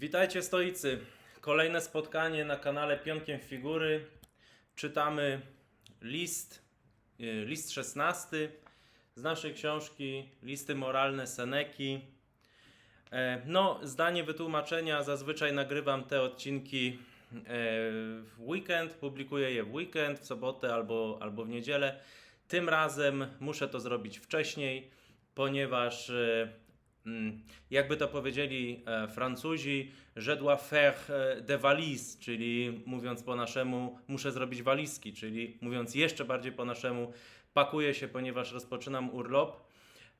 Witajcie stoicy. Kolejne spotkanie na kanale Pionkiem Figury. Czytamy list, y, list 16 z naszej książki Listy moralne Seneki. E, No, zdanie wytłumaczenia. Zazwyczaj nagrywam te odcinki e, w weekend, publikuję je w weekend, w sobotę albo, albo w niedzielę. Tym razem muszę to zrobić wcześniej, ponieważ e, jakby to powiedzieli e, Francuzi, je dois faire e, des valises, czyli mówiąc po naszemu, muszę zrobić walizki, czyli mówiąc jeszcze bardziej po naszemu, pakuję się, ponieważ rozpoczynam urlop.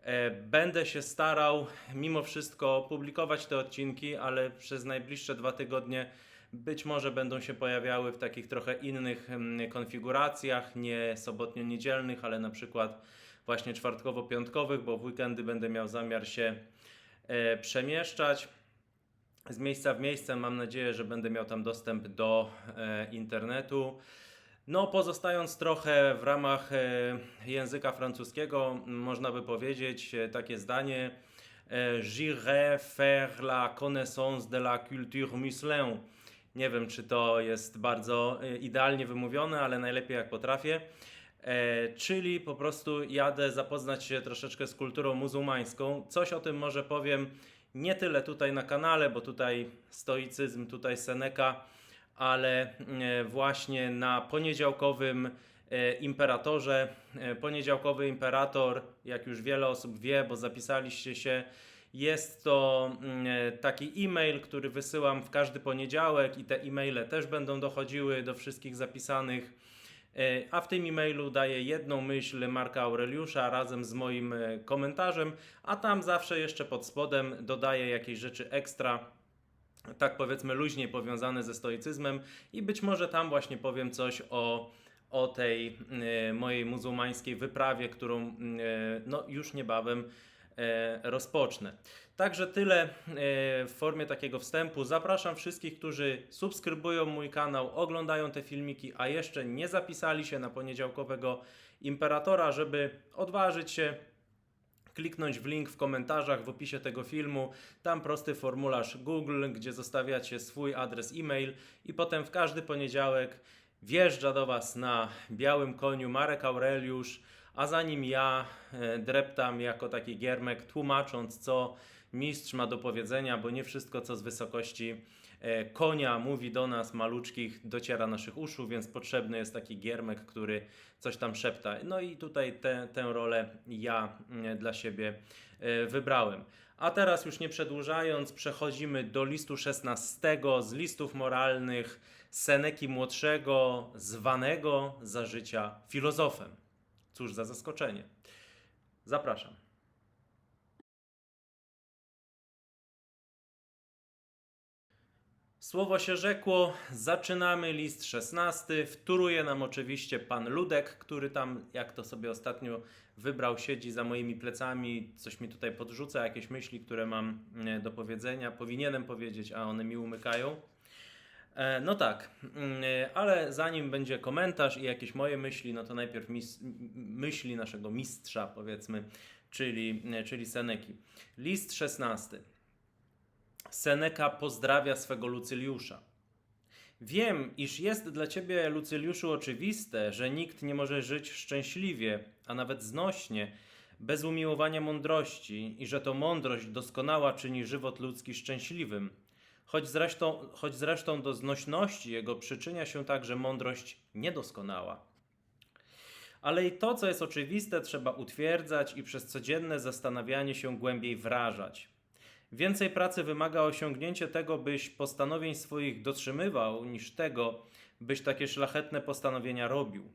E, Będę się starał mimo wszystko publikować te odcinki, ale przez najbliższe dwa tygodnie być może będą się pojawiały w takich trochę innych mm, konfiguracjach, nie sobotnio-niedzielnych, ale na przykład właśnie czwartkowo-piątkowych, bo w weekendy będę miał zamiar się e, przemieszczać z miejsca w miejsce. Mam nadzieję, że będę miał tam dostęp do e, internetu. No, pozostając trochę w ramach e, języka francuskiego, można by powiedzieć takie zdanie: J'irai faire la connaissance de la culture musulmane. Nie wiem, czy to jest bardzo idealnie wymówione, ale najlepiej jak potrafię. E, czyli po prostu jadę zapoznać się troszeczkę z kulturą muzułmańską. Coś o tym może powiem nie tyle tutaj na kanale, bo tutaj stoicyzm, tutaj Seneca, ale e, właśnie na poniedziałkowym e, imperatorze. Poniedziałkowy imperator, jak już wiele osób wie, bo zapisaliście się, jest to mm, taki e-mail, który wysyłam w każdy poniedziałek i te e-maile też będą dochodziły do wszystkich zapisanych. E, A w tym e-mailu daję jedną myśl Marka Aureliusza razem z moim e, komentarzem, a tam zawsze jeszcze pod spodem dodaję jakieś rzeczy ekstra, tak powiedzmy luźniej powiązane ze stoicyzmem i być może tam właśnie powiem coś o, o tej e, mojej muzułmańskiej wyprawie, którą e, no, już niebawem rozpocznę. Także tyle e, w formie takiego wstępu. Zapraszam wszystkich, którzy subskrybują mój kanał, oglądają te filmiki, a jeszcze nie zapisali się na poniedziałkowego imperatora, żeby odważyć się kliknąć w link w komentarzach w opisie tego filmu. Tam prosty formularz Google, gdzie zostawiacie swój adres e-mail i potem w każdy poniedziałek wjeżdża do Was na białym koniu Marek Aureliusz, a za nim ja e, dreptam jako taki giermek, tłumacząc co mistrz ma do powiedzenia, bo nie wszystko co z wysokości e, konia mówi do nas maluczkich dociera naszych uszu, więc potrzebny jest taki giermek, który coś tam szepta. No i tutaj tę tę rolę ja mm, dla siebie e, wybrałem. A teraz już nie przedłużając, przechodzimy do listu 16 z listów moralnych Seneki Młodszego, zwanego za życia filozofem. Cóż za zaskoczenie. Zapraszam. Słowo się rzekło, zaczynamy list 16. Wtóruje nam oczywiście pan Ludek, który tam, jak to sobie ostatnio wybrał, siedzi za moimi plecami, coś mi tutaj podrzuca, jakieś myśli, które mam e, do powiedzenia, powinienem powiedzieć, a one mi umykają. E, No tak, mm, e, ale zanim będzie komentarz i jakieś moje myśli, no to najpierw myśli naszego mistrza, powiedzmy, czyli, e, czyli Seneki. List 16. Seneka pozdrawia swego Lucyliusza. Wiem, iż jest dla ciebie, Lucyliuszu, oczywiste, że nikt nie może żyć szczęśliwie, a nawet znośnie, bez umiłowania mądrości i że to mądrość doskonała czyni żywot ludzki szczęśliwym. Choć zresztą, choć zresztą do znośności jego przyczynia się także mądrość niedoskonała. Ale i to, co jest oczywiste, trzeba utwierdzać i przez codzienne zastanawianie się głębiej wrażać. Więcej pracy wymaga osiągnięcie tego, byś postanowień swoich dotrzymywał, niż tego, byś takie szlachetne postanowienia robił.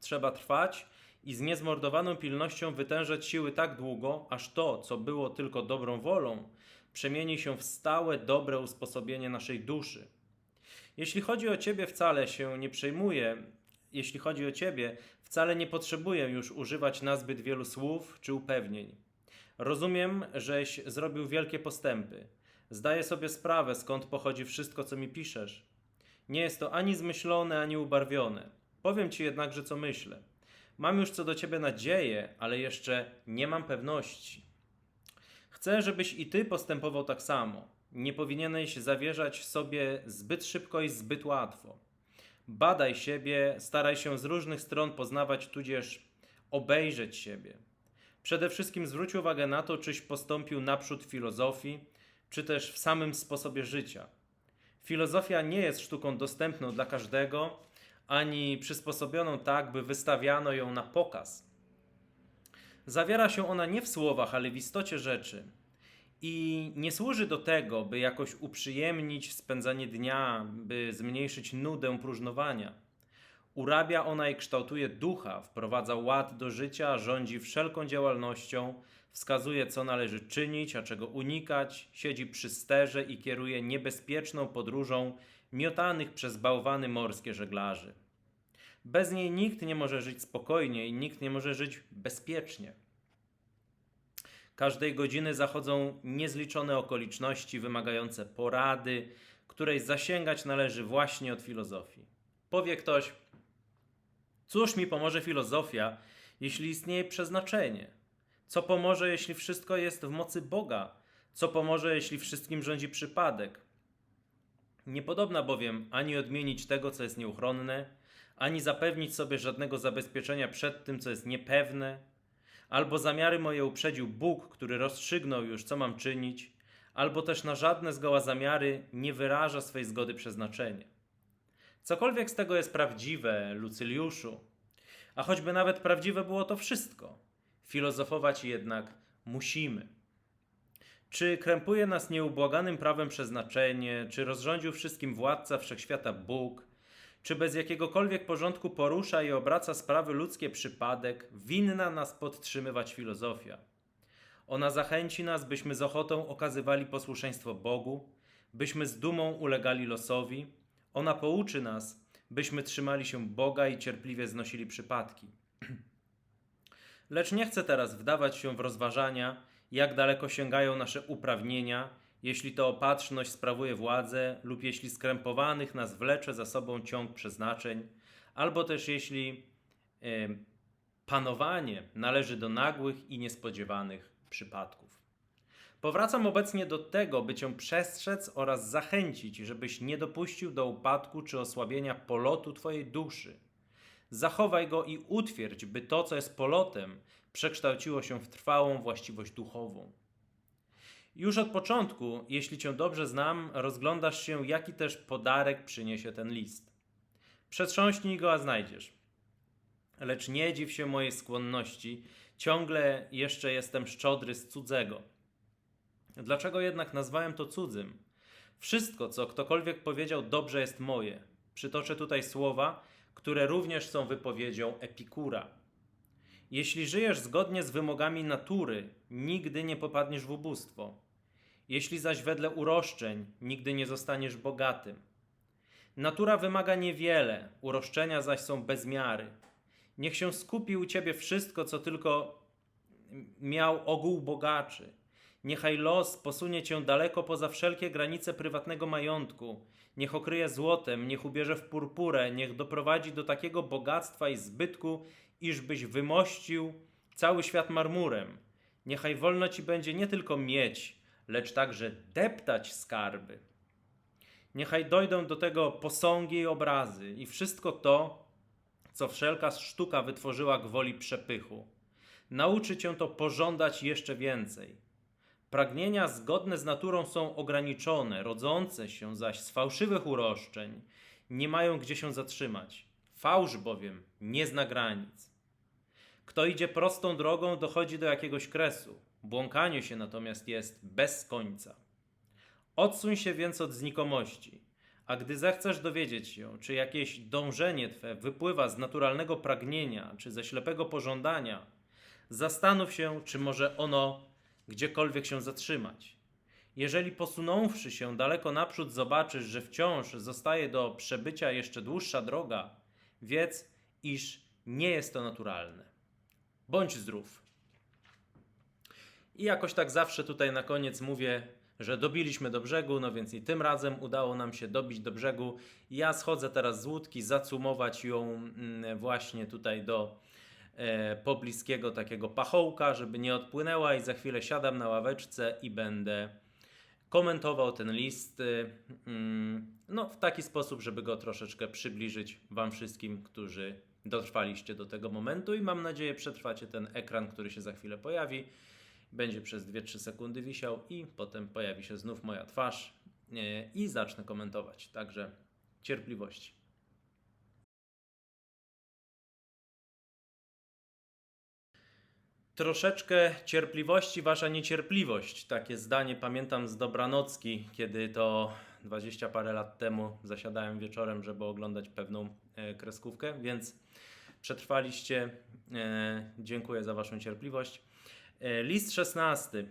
Trzeba trwać i z niezmordowaną pilnością wytężać siły tak długo, aż to, co było tylko dobrą wolą, przemieni się w stałe, dobre usposobienie naszej duszy. Jeśli chodzi o Ciebie, wcale się nie przejmuję. Jeśli chodzi o Ciebie, wcale nie potrzebuję już używać nazbyt wielu słów czy upewnień. Rozumiem, żeś zrobił wielkie postępy. Zdaję sobie sprawę, skąd pochodzi wszystko, co mi piszesz. Nie jest to ani zmyślone, ani ubarwione. Powiem ci jednakże, co myślę. Mam już co do ciebie nadzieję, ale jeszcze nie mam pewności. Chcę, żebyś i ty postępował tak samo. Nie powinieneś zawierzać sobie zbyt szybko i zbyt łatwo. Badaj siebie, staraj się z różnych stron poznawać, tudzież obejrzeć siebie. Przede wszystkim zwróć uwagę na to, czyś postąpił naprzód w filozofii, czy też w samym sposobie życia. Filozofia nie jest sztuką dostępną dla każdego, ani przysposobioną tak, by wystawiano ją na pokaz. Zawiera się ona nie w słowach, ale w istocie rzeczy. I nie służy do tego, by jakoś uprzyjemnić spędzanie dnia, by zmniejszyć nudę próżnowania. Urabia ona i kształtuje ducha, wprowadza ład do życia, rządzi wszelką działalnością, wskazuje, co należy czynić, a czego unikać, siedzi przy sterze i kieruje niebezpieczną podróżą miotanych przez bałwany morskie żeglarzy. Bez niej nikt nie może żyć spokojnie i nikt nie może żyć bezpiecznie. Każdej godziny zachodzą niezliczone okoliczności wymagające porady, której zasięgać należy właśnie od filozofii. Powie ktoś, cóż mi pomoże filozofia, jeśli istnieje przeznaczenie? Co pomoże, jeśli wszystko jest w mocy Boga? Co pomoże, jeśli wszystkim rządzi przypadek? Niepodobna bowiem ani odmienić tego, co jest nieuchronne, ani zapewnić sobie żadnego zabezpieczenia przed tym, co jest niepewne, albo zamiary moje uprzedził Bóg, który rozstrzygnął już, co mam czynić, albo też na żadne zgoła zamiary nie wyraża swej zgody przeznaczenie. Cokolwiek z tego jest prawdziwe, Lucyliuszu, a choćby nawet prawdziwe było to wszystko, filozofować jednak musimy. Czy krępuje nas nieubłaganym prawem przeznaczenie, czy rozrządził wszystkim władca wszechświata Bóg, czy bez jakiegokolwiek porządku porusza i obraca sprawy ludzkie przypadek, winna nas podtrzymywać filozofia. Ona zachęci nas, byśmy z ochotą okazywali posłuszeństwo Bogu, byśmy z dumą ulegali losowi. Ona pouczy nas, byśmy trzymali się Boga i cierpliwie znosili przypadki. Lecz nie chcę teraz wdawać się w rozważania, jak daleko sięgają nasze uprawnienia, jeśli to opatrzność sprawuje władzę, lub jeśli skrępowanych nas wlecze za sobą ciąg przeznaczeń, albo też jeśli y, panowanie należy do nagłych i niespodziewanych przypadków. Powracam obecnie do tego, by cię przestrzec oraz zachęcić, żebyś nie dopuścił do upadku czy osłabienia polotu twojej duszy. Zachowaj go i utwierdź, by to, co jest polotem, przekształciło się w trwałą właściwość duchową. Już od początku, jeśli cię dobrze znam, rozglądasz się, jaki też podarek przyniesie ten list. Przetrząśnij go, a znajdziesz. Lecz nie dziw się mojej skłonności, ciągle jeszcze jestem szczodry z cudzego. Dlaczego jednak nazwałem to cudzym? Wszystko, co ktokolwiek powiedział, dobrze jest moje. Przytoczę tutaj słowa, które również są wypowiedzią Epikura. Jeśli żyjesz zgodnie z wymogami natury, nigdy nie popadniesz w ubóstwo. Jeśli zaś wedle uroszczeń, nigdy nie zostaniesz bogatym. Natura wymaga niewiele, uroszczenia zaś są bez miary. Niech się skupi u ciebie wszystko, co tylko miał ogół bogaczy. Niechaj los posunie cię daleko poza wszelkie granice prywatnego majątku. Niech okryje złotem, niech ubierze w purpurę, niech doprowadzi do takiego bogactwa i zbytku, iżbyś wymościł cały świat marmurem. Niechaj wolno ci będzie nie tylko mieć, lecz także deptać skarby. Niechaj dojdą do tego posągi i obrazy i wszystko to, co wszelka sztuka wytworzyła gwoli przepychu. Nauczy cię to pożądać jeszcze więcej. Pragnienia zgodne z naturą są ograniczone, rodzące się zaś z fałszywych uroszczeń nie mają gdzie się zatrzymać. Fałsz bowiem nie zna granic. Kto idzie prostą drogą, dochodzi do jakiegoś kresu. Błąkanie się natomiast jest bez końca. Odsuń się więc od znikomości, a gdy zechcesz dowiedzieć się, czy jakieś dążenie twe wypływa z naturalnego pragnienia, czy ze ślepego pożądania, zastanów się, czy może ono gdziekolwiek się zatrzymać. Jeżeli posunąwszy się daleko naprzód zobaczysz, że wciąż zostaje do przebycia jeszcze dłuższa droga, wiedz, iż nie jest to naturalne. Bądź zdrów. I jakoś tak zawsze tutaj na koniec mówię, że dobiliśmy do brzegu, no więc i tym razem udało nam się dobić do brzegu. Ja schodzę teraz z łódki, zacumować ją mm, właśnie tutaj do e, pobliskiego takiego pachołka, żeby nie odpłynęła i za chwilę siadam na ławeczce i będę komentował ten list y, mm, no, w taki sposób, żeby go troszeczkę przybliżyć Wam wszystkim, którzy dotrwaliście do tego momentu i mam nadzieję przetrwacie ten ekran, który się za chwilę pojawi. Będzie przez 2-3 sekundy wisiał i potem pojawi się znów moja twarz y, i zacznę komentować. Także cierpliwości. Troszeczkę cierpliwości, wasza niecierpliwość. Takie zdanie pamiętam z Dobranocki, kiedy to 20 parę lat temu zasiadałem wieczorem, żeby oglądać pewną e, kreskówkę, więc przetrwaliście. E, dziękuję za waszą cierpliwość. E, list 16.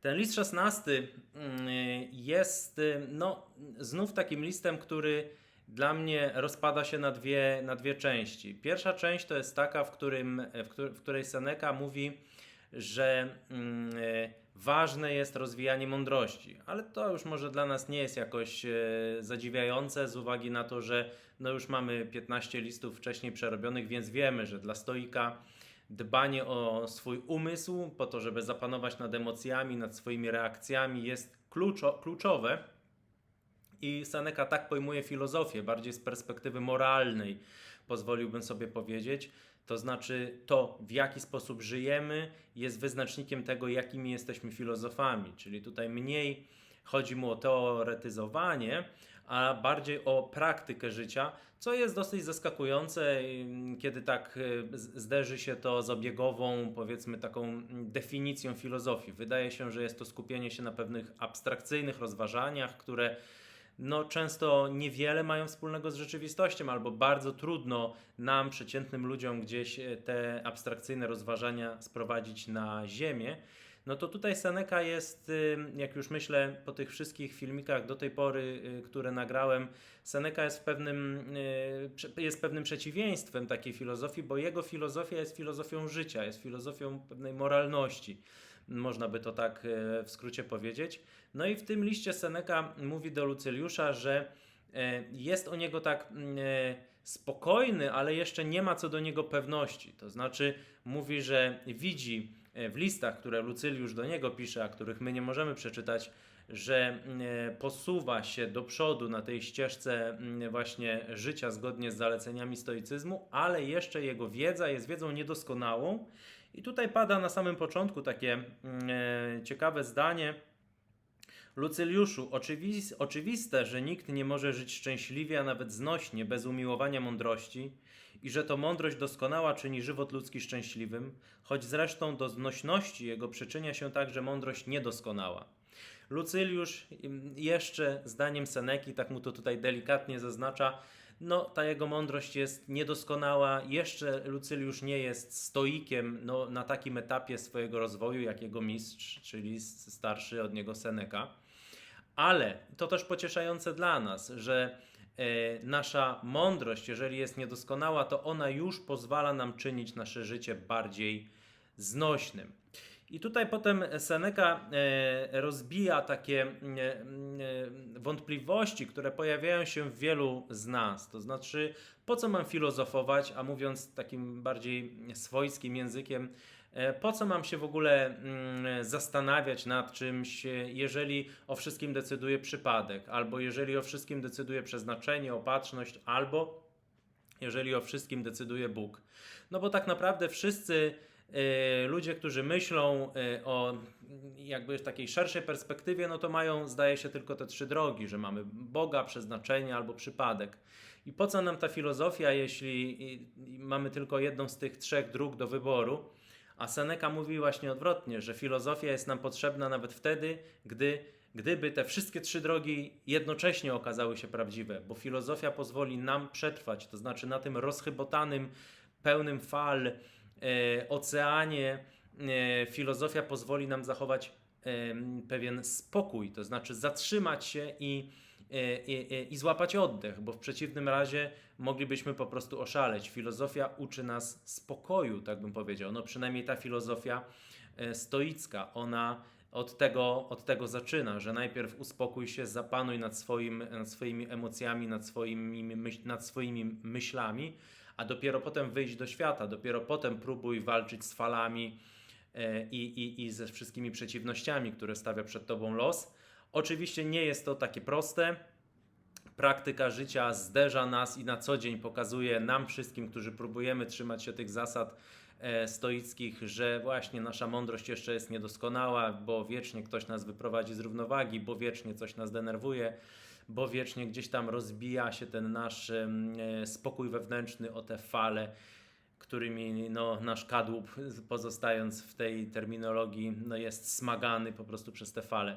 Ten list 16 mm, jest no, znów takim listem, który dla mnie rozpada się na dwie, na dwie części. Pierwsza część to jest taka, w, którym, w, której, Seneca mówi, że mm, ważne jest rozwijanie mądrości, ale to już może dla nas nie jest jakoś e, zadziwiające z uwagi na to, że no już mamy 15 listów wcześniej przerobionych, więc wiemy, że dla stoika dbanie o swój umysł po to, żeby zapanować nad emocjami, nad swoimi reakcjami jest kluczo, kluczowe i Seneca tak pojmuje filozofię, bardziej z perspektywy moralnej, pozwoliłbym sobie powiedzieć. To znaczy, to w jaki sposób żyjemy jest wyznacznikiem tego, jakimi jesteśmy filozofami. Czyli tutaj mniej chodzi mu o teoretyzowanie, a bardziej o praktykę życia, co jest dosyć zaskakujące, kiedy tak e, zderzy się to z obiegową, powiedzmy, taką definicją filozofii. Wydaje się, że jest to skupienie się na pewnych abstrakcyjnych rozważaniach, które no, często niewiele mają wspólnego z rzeczywistością, albo bardzo trudno nam, przeciętnym ludziom, gdzieś e, te abstrakcyjne rozważania sprowadzić na ziemię. No to tutaj Seneca jest, jak już myślę po tych wszystkich filmikach do tej pory, y, które nagrałem, Seneca jest, pewnym, y, jest pewnym przeciwieństwem takiej filozofii, bo jego filozofia jest filozofią życia, jest filozofią pewnej moralności można by to tak e, w skrócie powiedzieć. No i w tym liście Seneca mówi do Lucyliusza, że e, jest o niego tak e, spokojny, ale jeszcze nie ma co do niego pewności. To znaczy mówi, że widzi w listach, które Lucyliusz do niego pisze, a których my nie możemy przeczytać, że posuwa się do przodu na tej ścieżce właśnie życia zgodnie z zaleceniami stoicyzmu, ale jeszcze jego wiedza jest wiedzą niedoskonałą i tutaj pada na samym początku takie mm, e, ciekawe zdanie. Lucyliuszu, oczywist, oczywiste, że nikt nie może żyć szczęśliwie, a nawet znośnie, bez umiłowania mądrości i że to mądrość doskonała czyni żywot ludzki szczęśliwym, choć zresztą do znośności jego przyczynia się także mądrość niedoskonała. Lucyliusz jeszcze zdaniem Seneki, tak mu to tutaj delikatnie zaznacza, no ta jego mądrość jest niedoskonała. Jeszcze Lucyliusz nie jest stoikiem no, na takim etapie swojego rozwoju, jak jego mistrz, czyli starszy od niego Seneca. Ale to też pocieszające dla nas, że e, nasza mądrość, jeżeli jest niedoskonała, to ona już pozwala nam czynić nasze życie bardziej znośnym. I tutaj potem Seneca e, rozbija takie e, e, wątpliwości, które pojawiają się w wielu z nas. To znaczy, po co mam filozofować, a mówiąc takim bardziej swojskim językiem, po co mam się w ogóle mm, zastanawiać nad czymś, jeżeli o wszystkim decyduje przypadek, albo jeżeli o wszystkim decyduje przeznaczenie, opatrzność, albo jeżeli o wszystkim decyduje Bóg? No bo tak naprawdę wszyscy ludzie, którzy myślą y, o jakby takiej szerszej perspektywie, no to mają, zdaje się, tylko te trzy drogi, że mamy Boga, przeznaczenie albo przypadek. I po co nam ta filozofia, jeśli mamy tylko jedną z tych trzech dróg do wyboru? A Seneca mówi właśnie odwrotnie, że filozofia jest nam potrzebna nawet wtedy, gdy, gdyby te wszystkie trzy drogi jednocześnie okazały się prawdziwe, bo filozofia pozwoli nam przetrwać, to znaczy na tym rozchybotanym, pełnym fal, oceanie e, filozofia pozwoli nam zachować pewien spokój, to znaczy zatrzymać się i, e, i, i, złapać oddech, bo w przeciwnym razie moglibyśmy po prostu oszaleć. Filozofia uczy nas spokoju, tak bym powiedział. No przynajmniej ta filozofia stoicka, ona od tego, od tego zaczyna, że najpierw uspokój się, zapanuj nad, swoim, nad swoimi emocjami, nad swoimi, myśl, nad swoimi myślami, a dopiero potem wyjść do świata, dopiero potem próbuj walczyć z falami, e, i, i, i ze wszystkimi przeciwnościami, które stawia przed tobą los. Oczywiście nie jest to takie proste. Praktyka życia zderza nas i na co dzień pokazuje nam wszystkim, którzy próbujemy trzymać się tych zasad e, stoickich, że właśnie nasza mądrość jeszcze jest niedoskonała, bo wiecznie ktoś nas wyprowadzi z równowagi, bo wiecznie coś nas denerwuje, bo wiecznie gdzieś tam rozbija się ten nasz e, spokój wewnętrzny o te fale, którymi no, nasz kadłub, pozostając w tej terminologii, no, jest smagany po prostu przez te fale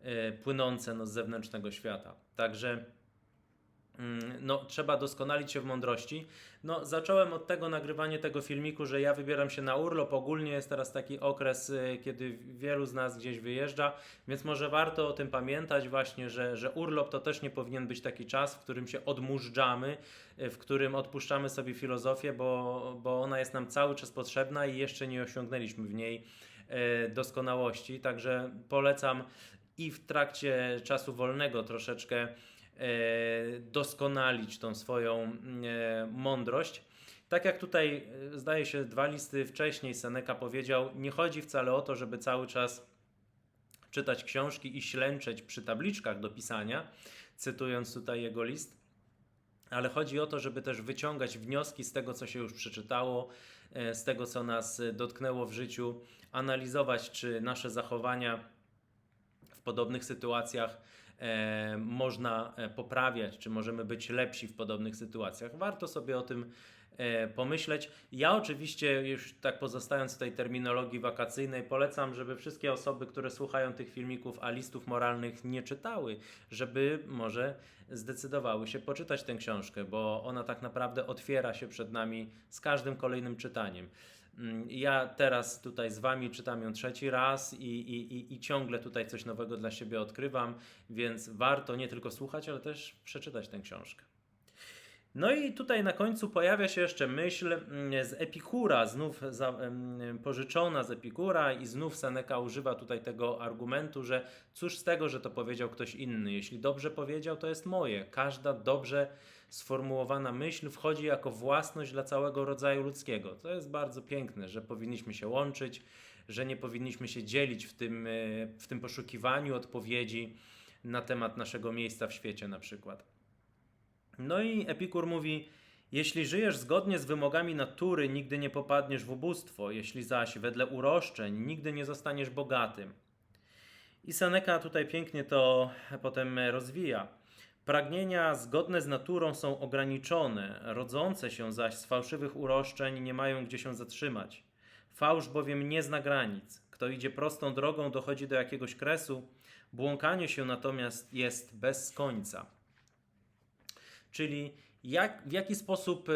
e, płynące no, z zewnętrznego świata. Także no, trzeba doskonalić się w mądrości. No, zacząłem od tego nagrywanie tego filmiku, że ja wybieram się na urlop. Ogólnie jest teraz taki okres, y, kiedy wielu z nas gdzieś wyjeżdża, więc może warto o tym pamiętać właśnie, że, że urlop to też nie powinien być taki czas, w którym się odmurzczamy, y, w którym odpuszczamy sobie filozofię, bo, bo ona jest nam cały czas potrzebna i jeszcze nie osiągnęliśmy w niej e, doskonałości. Także polecam i w trakcie czasu wolnego troszeczkę doskonalić tą swoją e, mądrość. Tak jak tutaj, e, zdaje się, dwa listy wcześniej Seneca powiedział, nie chodzi wcale o to, żeby cały czas czytać książki i ślęczeć przy tabliczkach do pisania, cytując tutaj jego list, ale chodzi o to, żeby też wyciągać wnioski z tego, co się już przeczytało, e, z tego, co nas e, dotknęło w życiu, analizować, czy nasze zachowania w podobnych sytuacjach e, można e, poprawiać, czy możemy być lepsi w podobnych sytuacjach. Warto sobie o tym e, pomyśleć. Ja oczywiście, już tak pozostając w tej terminologii wakacyjnej, polecam, żeby wszystkie osoby, które słuchają tych filmików, a listów moralnych nie czytały, żeby może zdecydowały się poczytać tę książkę, bo ona tak naprawdę otwiera się przed nami z każdym kolejnym czytaniem. Mm, Ja teraz tutaj z Wami czytam ją trzeci raz i, i, i, i ciągle tutaj coś nowego dla siebie odkrywam, więc warto nie tylko słuchać, ale też przeczytać tę książkę. No i tutaj na końcu pojawia się jeszcze myśl mm, z Epikura, znów za, em, pożyczona z Epikura i znów Seneca używa tutaj tego argumentu, że cóż z tego, że to powiedział ktoś inny. Jeśli dobrze powiedział, to jest moje. Każda dobrze sformułowana myśl wchodzi jako własność dla całego rodzaju ludzkiego. To jest bardzo piękne, że powinniśmy się łączyć, że nie powinniśmy się dzielić w tym, e, w tym poszukiwaniu odpowiedzi na temat naszego miejsca w świecie na przykład. No i Epikur mówi: Jeśli żyjesz zgodnie z wymogami natury, nigdy nie popadniesz w ubóstwo, jeśli zaś wedle uroszczeń, nigdy nie zostaniesz bogatym. I Seneca tutaj pięknie to potem rozwija. Pragnienia zgodne z naturą są ograniczone, rodzące się zaś z fałszywych uroszczeń nie mają gdzie się zatrzymać. Fałsz bowiem nie zna granic. Kto idzie prostą drogą, dochodzi do jakiegoś kresu, błąkanie się natomiast jest bez końca. Czyli jak, w jaki sposób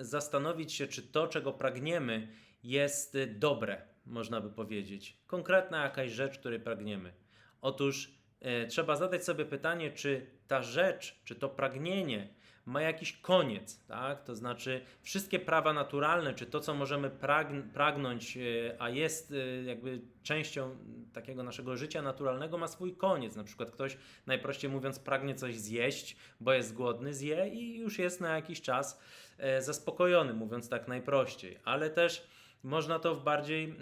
zastanowić się, czy to, czego pragniemy, jest dobre, można by powiedzieć. Konkretna jakaś rzecz, której pragniemy. Otóż e, trzeba zadać sobie pytanie, czy ta rzecz, czy to pragnienie ma jakiś koniec, tak? To znaczy wszystkie prawa naturalne, czy to, co możemy pragn- pragnąć, e, a jest e, jakby częścią takiego naszego życia naturalnego, ma swój koniec. Na przykład ktoś, najprościej mówiąc, pragnie coś zjeść, bo jest głodny, zje i już jest na jakiś czas e, zaspokojony, mówiąc tak najprościej. Ale też można to w bardziej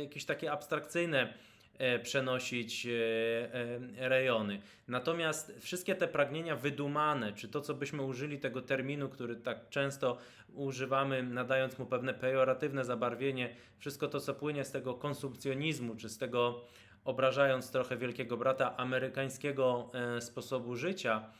jakieś takie abstrakcyjne przenosić e, e, rejony. Natomiast wszystkie te pragnienia wydumane, czy to, co byśmy użyli tego terminu, który tak często używamy, nadając mu pewne pejoratywne zabarwienie, wszystko to, co płynie z tego konsumpcjonizmu, czy z tego, obrażając trochę wielkiego brata, amerykańskiego e, sposobu życia,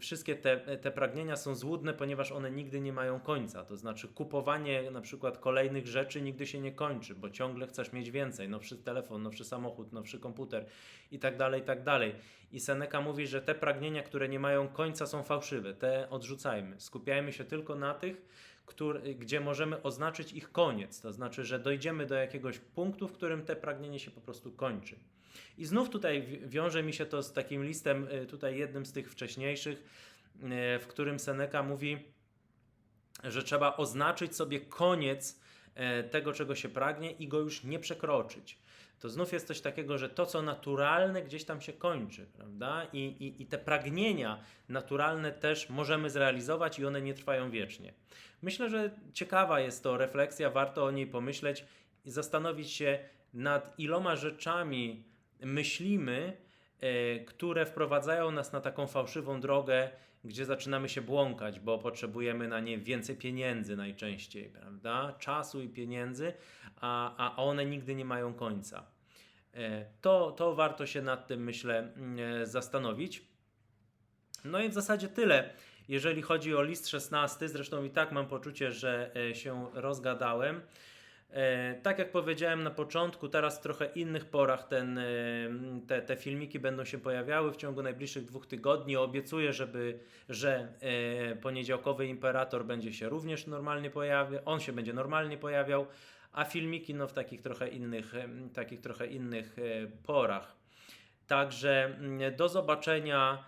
wszystkie te, te pragnienia są złudne, ponieważ one nigdy nie mają końca. To znaczy, kupowanie na przykład kolejnych rzeczy nigdy się nie kończy, bo ciągle chcesz mieć więcej. Nowszy telefon, nowszy samochód, nowszy komputer i tak dalej, i tak dalej. I Seneca mówi, że te pragnienia, które nie mają końca, są fałszywe. Te odrzucajmy. Skupiajmy się tylko na tych, który, gdzie możemy oznaczyć ich koniec. To znaczy, że dojdziemy do jakiegoś punktu, w którym te pragnienie się po prostu kończy. I znów tutaj wi- wiąże mi się to z takim listem, y, tutaj jednym z tych wcześniejszych, y, w którym Seneca mówi, że trzeba oznaczyć sobie koniec e, tego, czego się pragnie i go już nie przekroczyć. To znów jest coś takiego, że to, co naturalne, gdzieś tam się kończy, prawda? I, i, i te pragnienia naturalne też możemy zrealizować i one nie trwają wiecznie. Myślę, że ciekawa jest to refleksja, warto o niej pomyśleć. i zastanowić się nad iloma rzeczami myślimy, które wprowadzają nas na taką fałszywą drogę, gdzie zaczynamy się błąkać, bo potrzebujemy na nie więcej pieniędzy najczęściej, prawda? Czasu i pieniędzy, a, a one nigdy nie mają końca. E, To, to warto się nad tym, myślę, mm, e, zastanowić. No i w zasadzie tyle, jeżeli chodzi o list 16. Zresztą i tak mam poczucie, że e, się rozgadałem. E, Tak jak powiedziałem na początku, teraz w trochę innych porach ten, e, te, te filmiki będą się pojawiały w ciągu najbliższych dwóch tygodni. Obiecuję, żeby, że e, poniedziałkowy imperator będzie się również normalnie pojawiał, on się będzie normalnie pojawiał, a filmiki no, w takich trochę innych, takich trochę innych porach. Także mm, do zobaczenia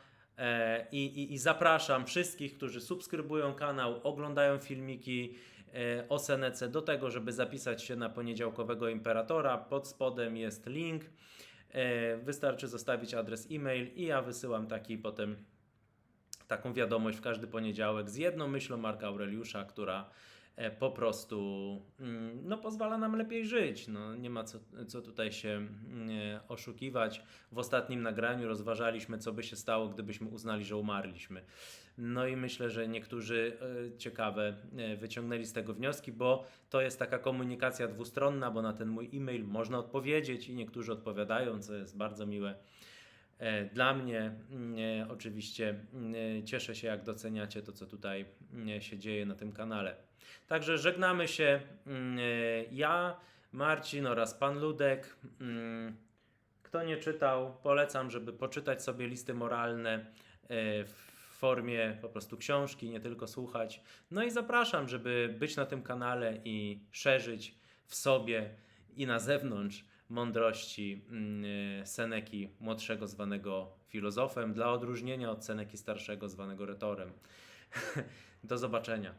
i, i, i zapraszam wszystkich, którzy subskrybują kanał, oglądają filmiki o Senece do tego, żeby zapisać się na poniedziałkowego imperatora. Pod spodem jest link. E, Wystarczy zostawić adres e-mail i ja wysyłam taki potem taką wiadomość w każdy poniedziałek z jedną myślą Marka Aureliusza, która e, po prostu mm, no, pozwala nam lepiej żyć. No, nie ma co, co tutaj się mm, e, oszukiwać. W ostatnim nagraniu rozważaliśmy, co by się stało, gdybyśmy uznali, że umarliśmy. No i myślę, że niektórzy e, ciekawe e, wyciągnęli z tego wnioski, bo to jest taka komunikacja dwustronna, bo na ten mój e-mail można odpowiedzieć i niektórzy odpowiadają, co jest bardzo miłe. E, Dla mnie mm, oczywiście mm, cieszę się, jak doceniacie to, co tutaj mm, się dzieje na tym kanale. Także żegnamy się. Ja, Marcin oraz pan Ludek. Kto nie czytał, polecam, żeby poczytać sobie listy moralne w formie po prostu książki, nie tylko słuchać. No i zapraszam, żeby być na tym kanale i szerzyć w sobie i na zewnątrz mądrości mm, e, Seneki młodszego zwanego filozofem, dla odróżnienia od Seneki starszego zwanego retorem. Do zobaczenia.